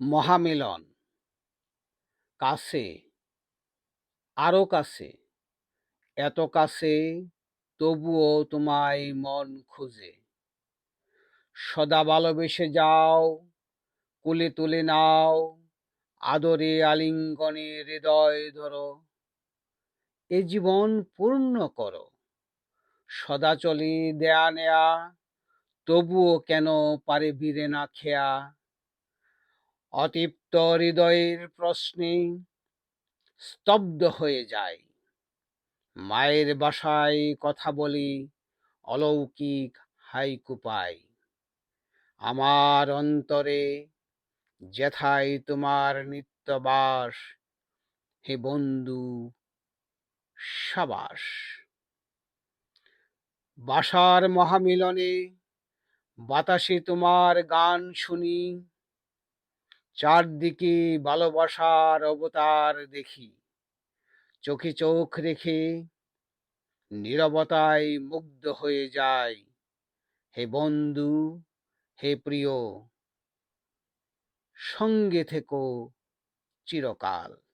মহামিলন। কাছে। আরও কাছে। এত কাছে তবুও তোমায় মন খুঁজে। সদা ভালোবেসে যাও, কুলে তুলে নাও, আদরে আলিঙ্গনে হৃদয় ধরো। এ জীবন পূর্ণ করো। সদা চলে দেয়া নেয়া, তবুও কেন পারে বীরে না খেয়া। অতৃপ্ত হৃদয়ের প্রশ্নে স্তব্ধ হয়ে যায়। মায়ের বাসায় কথা বলি অলৌকিক হাইকু পাই। আমার অন্তরে যেথায় তোমার নিত্যবাস, হে বন্ধু, সাবাস। বাসার মহামিলনে বাতাসে তোমার গান শুনি চারদিকে ভালোবাসার অবতার দেখি। চোখে চোখ রেখে নিরবতায় মুগ্ধ হয়ে যায় হে বন্ধু, হে প্রিয়, সঙ্গে থেকো চিরকাল।